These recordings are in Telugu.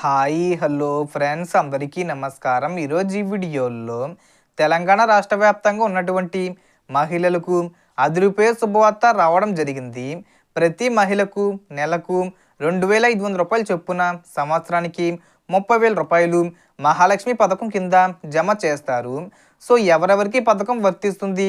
హాయ్ హలో ఫ్రెండ్స్ అందరికీ నమస్కారం. ఈరోజు ఈ వీడియోలో తెలంగాణ రాష్ట్ర వ్యాప్తంగా ఉన్నటువంటి మహిళలకు అదిరిపోయే శుభవార్త రావడం జరిగింది. ప్రతి మహిళకు నెలకు రెండు వేల ఐదు వందల రూపాయలు చొప్పున సంవత్సరానికి ముప్పై వేల రూపాయలు మహాలక్ష్మి పథకం కింద జమ చేస్తారు. సో ఎవరెవరికి పథకం వర్తిస్తుంది?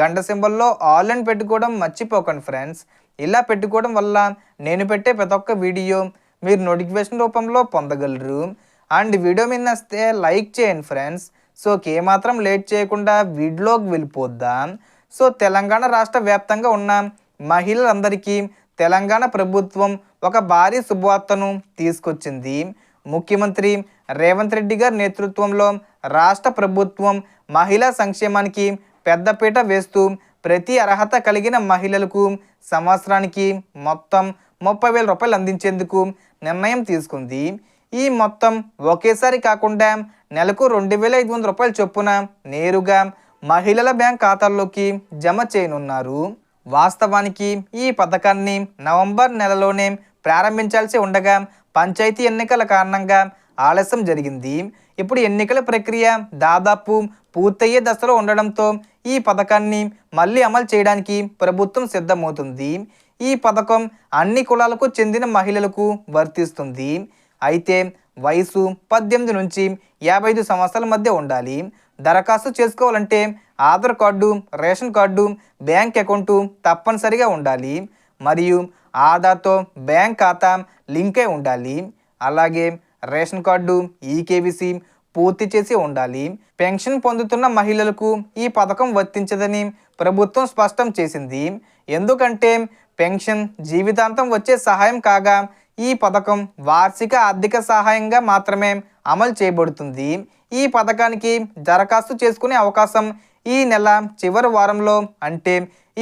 గంట సింబల్లో ఆల్ అని పెట్టుకోవడం మర్చిపోకండి ఫ్రెండ్స్. ఇలా పెట్టుకోవడం వల్ల నేను పెట్టే ప్రతి ఒక్క వీడియో మీరు నోటిఫికేషన్ రూపంలో పొందగలరు. అండ్ వీడియో మీద వస్తే లైక్ చేయండి ఫ్రెండ్స్. సో ఏమాత్రం లేట్ చేయకుండా వీడియోకి వెళ్ళిపోద్దాం. సో తెలంగాణ రాష్ట్ర వ్యాప్తంగా ఉన్న మహిళలందరికీ తెలంగాణ ప్రభుత్వం ఒక భారీ శుభవార్తను తీసుకొచ్చింది. ముఖ్యమంత్రి రేవంత్ రెడ్డి గారి నేతృత్వంలో రాష్ట్ర ప్రభుత్వం మహిళా సంక్షేమానికి పెద్దపీట వేస్తూ ప్రతి అర్హత కలిగిన మహిళలకు సంవత్సరానికి మొత్తం ముప్పై వేల రూపాయలు అందించేందుకు నిర్ణయం తీసుకుంది. ఈ మొత్తం ఒకేసారి కాకుండా నెలకు రెండు వేల ఐదు వందల రూపాయల చొప్పున నేరుగా మహిళల బ్యాంక్ ఖాతాల్లోకి జమ చేయనున్నారు. వాస్తవానికి ఈ పథకాన్ని నవంబర్ నెలలోనే ప్రారంభించాల్సి ఉండగా పంచాయతీ ఎన్నికల కారణంగా ఆలస్యం జరిగింది. ఇప్పుడు ఎన్నికల ప్రక్రియ దాదాపు పూర్తయ్యే దశలో ఉండడంతో ఈ పథకాన్ని మళ్ళీ అమలు చేయడానికి ప్రభుత్వం సిద్ధమవుతుంది. ఈ పథకం అన్ని కులాలకు చెందిన మహిళలకు వర్తిస్తుంది. అయితే వయసు పద్దెనిమిది నుంచి యాభై ఐదు సంవత్సరాల మధ్య ఉండాలి. దరఖాస్తు చేసుకోవాలంటే Aadhaar card ration card bank account తప్పనిసరిగా ఉండాలి. మరియు ఆధార్తో బ్యాంక్ ఖాతా లింక్ అయి ఉండాలి. అలాగే రేషన్ కార్డు ఈకేవీసీ పూర్తి చేసి ఉండాలి. పెన్షన్ పొందుతున్న మహిళలకు ఈ పథకం వర్తించదని ప్రభుత్వం స్పష్టం చేసింది. ఎందుకంటే పెన్షన్ జీవితాంతం వచ్చే సహాయం కాగా ఈ పథకం వార్షిక ఆర్థిక సహాయంగా మాత్రమే అమలు చేయబడుతుంది. ఈ పథకానికి దరఖాస్తు చేసుకునే అవకాశం ఈ నెల చివరి వారంలో అంటే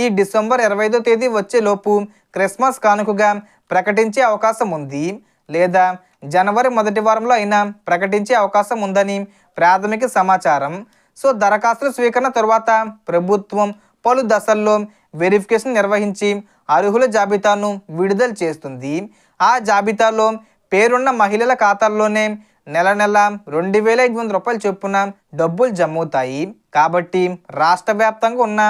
ఈ డిసెంబర్ ఇరవై ఐదో తేదీ వచ్చేలోపు క్రిస్మస్ కానుకగా ప్రకటించే అవకాశం ఉంది. లేదా జనవరి మొదటి వారంలో అయినా ప్రకటించే అవకాశం ఉందని ప్రాథమిక సమాచారం. సో దరఖాస్తుల స్వీకరణ తర్వాత ప్రభుత్వం పలు దశల్లో వెరిఫికేషన్ నిర్వహించి అర్హుల జాబితాను విడుదల చేస్తుంది. ఆ జాబితాలో పేరున్న మహిళల ఖాతాల్లోనే నెల నెల రెండు వేల ఐదు వందల రూపాయలు చొప్పున డబ్బులు జమ్మవుతాయి కాబట్టి రాష్ట్ర వ్యాప్తంగా ఉన్న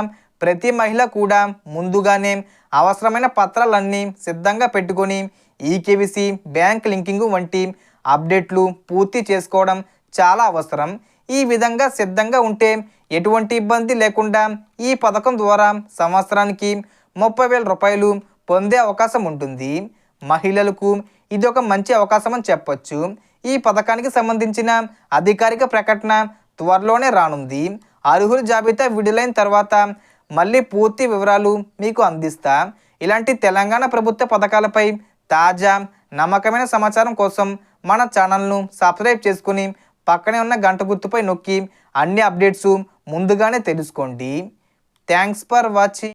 ప్రతి మహిళ కూడా ముందుగానే అవసరమైన పత్రాలన్నీ సిద్ధంగా పెట్టుకొని ఈకేవీసీ బ్యాంక్ లింకింగ్ వంటి అప్డేట్లు పూర్తి చేసుకోవడం చాలా అవసరం. ఈ విధంగా సిద్ధంగా ఉంటే ఎటువంటి ఇబ్బంది లేకుండా ఈ పథకం ద్వారా సంవత్సరానికి ముప్పై వేల రూపాయలు పొందే అవకాశం ఉంటుంది. మహిళలకు ఇది ఒక మంచి అవకాశం అని చెప్పొచ్చు. ఈ పథకానికి సంబంధించిన అధికారిక ప్రకటన త్వరలోనే రానుంది. అర్హుల జాబితా విడుదలైన తర్వాత మళ్ళీ పూర్తి వివరాలు మీకు అందిస్తా. ఇలాంటి తెలంగాణ ప్రభుత్వ పథకాలపై తాజా నమ్మకమైన సమాచారం కోసం మన ఛానల్ను సబ్స్క్రైబ్ చేసుకుని పక్కనే ఉన్న గంట గుర్తుపై నొక్కి అన్ని అప్డేట్స్ ముందుగానే తెలుసుకోండి. Thanks for watching.